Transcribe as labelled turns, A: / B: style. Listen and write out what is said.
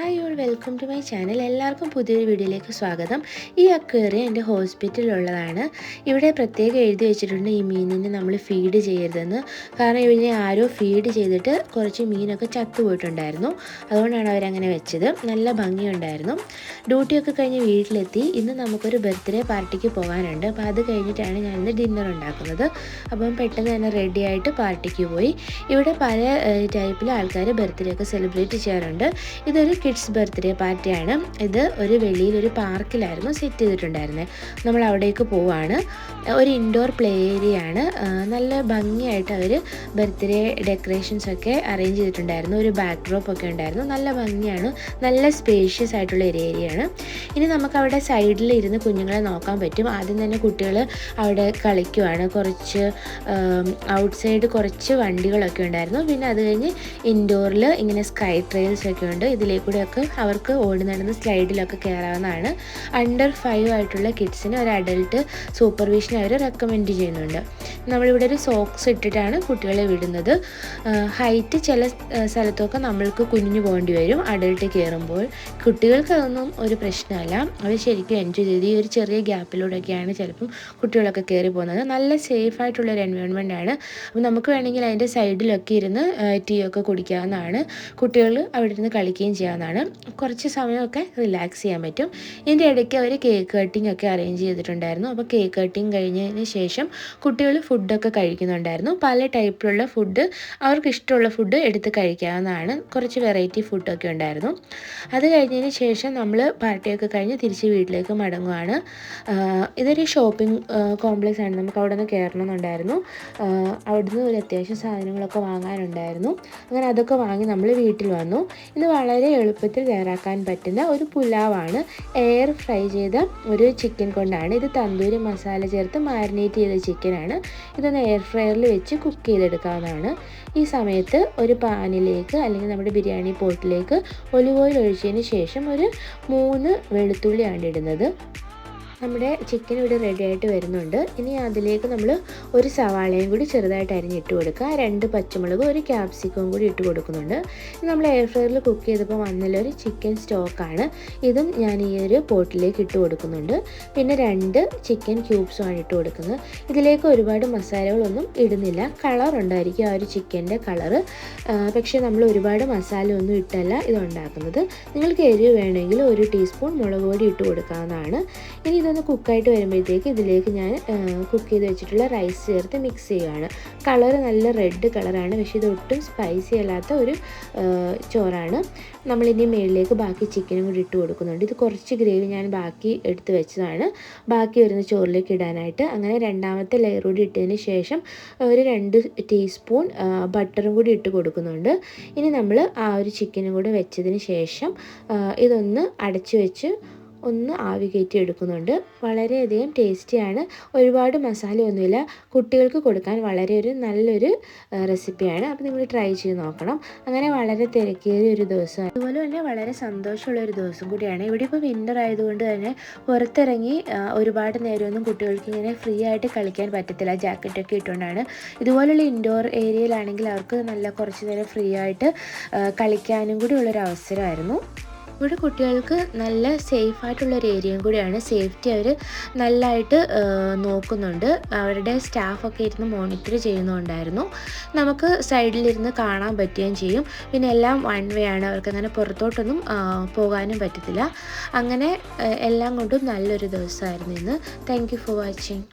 A: Hi all welcome to my channel എല്ലാവർക്കും പുതിയൊരു വീഡിയോയിലേക്ക് സ്വാഗതം. ഈ അക്വേറിയം എന്റെ ഹോസ്പിറ്റലിലുള്ളതാണ്. ഇവിടെ പ്രത്യേകം എഴുതി വെച്ചിട്ടുണ്ട് ഈ മീനിനെ നമ്മൾ ഫീഡ് ചെയ്യരുതെന്ന്. കാരണം ഇതിനെ ആരോ ഫീഡ് ചെയ്തിട്ട് കുറച്ച് മീനൊക്കെ ചത്തുപോയിട്ടുണ്ടായിരുന്നു. അതുകൊണ്ടാണ് അവരങ്ങനെ വെച്ചത്. നല്ല ഭംഗിയുണ്ടായിരുന്നു. ഡ്യൂട്ടിയൊക്കെ കഴിഞ്ഞ് വീട്ടിലെത്തി. ഇന്ന് നമുക്കൊരു ബർത്ത്ഡേ പാർട്ടിക്ക് പോകാനുണ്ട്. അപ്പോൾ അത് കഴിഞ്ഞിട്ടാണ് ഞാൻ ഇന്ന് ഡിന്നർ ഉണ്ടാക്കുന്നത്. അപ്പം പെട്ടെന്ന് തന്നെ റെഡി ആയിട്ട് പാർട്ടിക്ക് പോയി. ഇവിടെ പല ടൈപ്പിലെ ആൾക്കാർ ബർത്ത്ഡേ ഒക്കെ സെലിബ്രേറ്റ് ചെയ്യാറുണ്ട്. ഇതൊരു കിഡ്സ് ബർത്ത്ഡേ പാർട്ടിയാണ് ഇത് ഒരു വെളിയിൽ ഒരു പാർക്കിലായിരുന്നു സെറ്റ് ചെയ്തിട്ടുണ്ടായിരുന്നത് നമ്മൾ അവിടേക്ക് പോവാണ്. ഒരു ഇൻഡോർ പ്ലേ ഏരിയ ആണ്. നല്ല ഭംഗിയായിട്ട് അവർ ബർത്ത്ഡേ ഡെക്കറേഷൻസ് ഒക്കെ അറേഞ്ച് ചെയ്തിട്ടുണ്ടായിരുന്നു. ഒരു ബാക്ക് ഡ്രോപ്പ് ഒക്കെ ഉണ്ടായിരുന്നു. നല്ല ഭംഗിയാണ്. നല്ല സ്പേഷ്യസ് ആയിട്ടുള്ള ഒരു ഏരിയയാണ് ഇനി നമുക്ക് അവിടെ സൈഡിൽ ഇരുന്ന് കുഞ്ഞുങ്ങളെ നോക്കാൻ പറ്റും. ആദ്യം തന്നെ കുട്ടികൾ അവിടെ കളിക്കുവാണ്. കുറച്ച് ഔട്ട് സൈഡ് കുറച്ച് വണ്ടികളൊക്കെ ഉണ്ടായിരുന്നു. പിന്നെ അത് കഴിഞ്ഞ് ഇൻഡോറിൽ ഇങ്ങനെ സ്കൈ ട്രെയിൽസ് ഒക്കെ ഉണ്ട്. ഇതിലേക്കൂടെയൊക്കെ അവർക്ക് ഓടി നടന്ന് സ്ലൈഡിലൊക്കെ കയറാവുന്നതാണ്. അണ്ടർ ഫൈവ് ആയിട്ടുള്ള കിഡ്സിന് ഒരു അഡൽട്ട് സൂപ്പർവിഷൻ അവർ റെക്കമെൻഡ് ചെയ്യുന്നുണ്ട്. നമ്മളിവിടെ ഒരു സോക്സ് ഇട്ടിട്ടാണ് കുട്ടികളെ വിടുന്നത്. ഹൈറ്റ് ചില സ്ഥലത്തൊക്കെ നമ്മൾക്ക് കുഞ്ഞു പോകേണ്ടി വരും. അഡൽട്ട് കയറുമ്പോൾ കുട്ടികൾക്ക് അതൊന്നും ഒരു പ്രശ്നമല്ല. അവർ ശരിക്കും എൻജോയ് ചെയ്ത് ഈ ഒരു ചെറിയ ഗ്യാപ്പിലൂടെയൊക്കെയാണ് ചിലപ്പം കുട്ടികളൊക്കെ കയറി പോകുന്നത്. നല്ല സേഫ് ആയിട്ടുള്ള ഒരു എൻവയോൺമെന്റ് ആണ്. അപ്പോൾ നമുക്ക് വേണമെങ്കിൽ അതിന്റെ സൈഡിലൊക്കെ ഇരുന്ന് ടീ ഒക്കെ കുടിക്കാവുന്നതാണ്. കുട്ടികൾ അവിടെ ഇരുന്ന് കളിക്കുകയും ചെയ്യാവുന്നതാണ്. കുറച്ച് സമയമൊക്കെ റിലാക്സ് ചെയ്യാൻ പറ്റും. ഇതിന്റെ ഇടയ്ക്ക് അവർ കേക്ക് കട്ടിംഗ് ഒക്കെ അറേഞ്ച് ചെയ്തിട്ടുണ്ടായിരുന്നു. അപ്പോൾ കേക്ക് കട്ടിംഗ് കഴിഞ്ഞതിന് ശേഷം കുട്ടികൾ ഫുഡൊക്കെ കഴിക്കുന്നുണ്ടായിരുന്നു. പല ടൈപ്പിലുള്ള ഫുഡ് അവർക്ക് ഇഷ്ടമുള്ള ഫുഡ് എടുത്ത് കഴിക്കാവുന്നതാണ്. കുറച്ച് വെറൈറ്റി ഫുഡൊക്കെ ഉണ്ടായിരുന്നു. അത് കഴിഞ്ഞതിന് ശേഷം നമ്മൾ പാർട്ടിയൊക്കെ കഴിഞ്ഞ് തിരിച്ച് വീട്ടിലേക്ക് മടങ്ങുവാണ്. ഇതൊരു ഷോപ്പിംഗ് കോംപ്ലക്സ് ആണ്. നമുക്ക് അവിടെ നിന്ന് കയറണമെന്നുണ്ടായിരുന്നു അവിടെ അവിടുന്ന് ഒരു അത്യാവശ്യം സാധനങ്ങളൊക്കെ വാങ്ങാനുണ്ടായിരുന്നു. അങ്ങനെ അതൊക്കെ വാങ്ങി നമ്മൾ വീട്ടിൽ വന്നു. ഇത് വളരെ എളുപ്പത്തിൽ തയ്യാറാക്കാൻ പറ്റുന്ന ഒരു പുലാവാണ് എയർ ഫ്രൈ ചെയ്ത ഒരു ചിക്കൻ കൊണ്ടാണ്. ഇത് തന്തൂരി മസാല ചേർത്ത് മാരിനേറ്റ് ചെയ്ത ചിക്കനാണ് ഇതൊന്ന് എയർ ഫ്രയറിൽ വെച്ച് കുക്ക് ചെയ്തെടുക്കാവുന്നതാണ്. ഈ സമയത്ത് ഒരു പാനിലേക്ക് അല്ലെങ്കിൽ നമ്മുടെ ബിരിയാണി പോട്ടിലേക്ക് ഒലിവ് ഓയിൽ ഒഴിച്ചതിന് ശേഷം ഒരു മൂന്ന് വെളുത്തുള്ളിയാണ് ഇടുന്നത്. നമ്മുടെ ചിക്കൻ ഇവിടെ റെഡി ആയിട്ട് വരുന്നുണ്ട്. ഇനി അതിലേക്ക് നമ്മൾ ഒരു സവാളയും കൂടി ചെറുതായിട്ട് അരിഞ്ഞിട്ട് കൊടുക്കുക. രണ്ട് പച്ചമുളക് ഒരു ക്യാപ്സിക്കവും കൂടി ഇട്ട് കൊടുക്കുന്നുണ്ട്. നമ്മൾ എയർ ഫ്രയറിൽ കുക്ക് ചെയ്തപ്പോൾ വന്നുള്ള ഒരു ചിക്കൻ സ്റ്റോക്കാണ് ഇതും ഞാൻ ഈ ഒരു പോട്ടിലേക്ക് ഇട്ട് കൊടുക്കുന്നുണ്ട്. പിന്നെ രണ്ട് ചിക്കൻ ക്യൂബ്സുമാണ് ഇട്ട് കൊടുക്കുന്നത്. ഇതിലേക്ക് ഒരുപാട് മസാലകളൊന്നും ഇടുന്നില്ല. കളർ ഉണ്ടായിരിക്കും ആ ഒരു ചിക്കന്റെ കളറ് പക്ഷേ നമ്മൾ ഒരുപാട് മസാല ഒന്നും ഇട്ടല്ല ഇത് ഉണ്ടാക്കുന്നത്. നിങ്ങൾക്ക് എരിവ് വേണമെങ്കിൽ ഒരു ടീസ്പൂൺ മുളക് പൊടി ഇട്ട് കൊടുക്കാവുന്നതാണ്. ഇനി ഇതൊന്ന് കുക്കായിട്ട് വരുമ്പോഴത്തേക്ക് ഇതിലേക്ക് ഞാൻ കുക്ക് ചെയ്ത് വെച്ചിട്ടുള്ള റൈസ് ചേർത്ത് മിക്സ് ചെയ്യുകയാണ് കളർ നല്ല റെഡ് കളറാണ് പക്ഷേ ഇത് ഒട്ടും സ്പൈസി അല്ലാത്ത ഒരു ചോറാണ്. നമ്മളിനി മേളിലേക്ക് ബാക്കി ചിക്കനും കൂടി ഇട്ട് കൊടുക്കുന്നുണ്ട്. ഇത് കുറച്ച് ഗ്രേവി ഞാൻ ബാക്കി എടുത്ത് വെച്ചതാണ്. ബാക്കി വരുന്ന ചോറിലേക്ക് ഇടാനായിട്ട്. അങ്ങനെ രണ്ടാമത്തെ ലെയർ കൂടി ഇട്ടതിന് ശേഷം ഒരു രണ്ട് ടീസ്പൂൺ ബട്ടറും കൂടി ഇട്ട് കൊടുക്കുന്നുണ്ട്. ഇനി നമ്മൾ ആ ഒരു ചിക്കനും കൂടി വെച്ചതിന് ശേഷം ഇതൊന്ന് അടച്ചു വെച്ച് ഒന്ന് ആവി കയറ്റി എടുക്കുന്നുണ്ട്. വളരെയധികം ടേസ്റ്റിയാണ്. ഒരുപാട് മസാലയൊന്നുമില്ല. കുട്ടികൾക്ക് കൊടുക്കാൻ വളരെ ഒരു നല്ലൊരു റെസിപ്പിയാണ്. അപ്പോൾ നിങ്ങൾ ട്രൈ ചെയ്ത് നോക്കണം. അങ്ങനെ വളരെ തിരക്കേറിയ ഒരു ദിവസം. അതുപോലെ തന്നെ വളരെ സന്തോഷമുള്ള ഒരു ദിവസം കൂടിയാണ്. ഇവിടെ ഇപ്പോൾ വിന്റർ ആയതുകൊണ്ട് തന്നെ പുറത്തിറങ്ങി ഒരുപാട് നേരമൊന്നും കുട്ടികൾക്ക് ഇങ്ങനെ ഫ്രീ ആയിട്ട് കളിക്കാൻ പറ്റത്തില്ല. ജാക്കറ്റൊക്കെ ഇട്ടുകൊണ്ടാണ്. ഇതുപോലുള്ള ഇൻഡോർ ഏരിയയിലാണെങ്കിൽ അവർക്ക് നല്ല കുറച്ച് നേരം ഫ്രീ ആയിട്ട് കളിക്കാനും കൂടി ഉള്ളൊരു അവസരമായിരുന്നു. ഇവിടെ കുട്ടികൾക്ക് നല്ല സേഫ് ആയിട്ടുള്ള ഒരു ഏരിയയും കൂടിയാണ്. സേഫ്റ്റി അവർ നല്ലതായിട്ട് നോക്കുന്നുണ്ട്. അവരുടെ സ്റ്റാഫൊക്കെ ഇരുന്ന് മോണിറ്റർ ചെയ്യുന്നുണ്ടായിരുന്നു. നമുക്ക് സൈഡിലിരുന്ന് കാണാൻ പറ്റുകയും ചെയ്യും. പിന്നെ എല്ലാം വൺ വേ ആണ്. അവർക്ക് അങ്ങനെ പുറത്തോട്ടൊന്നും പോകാനും പറ്റത്തില്ല. അങ്ങനെ എല്ലാം കൊണ്ടും നല്ലൊരു ദിവസമായിരുന്നു ഇന്ന്. Thank for watching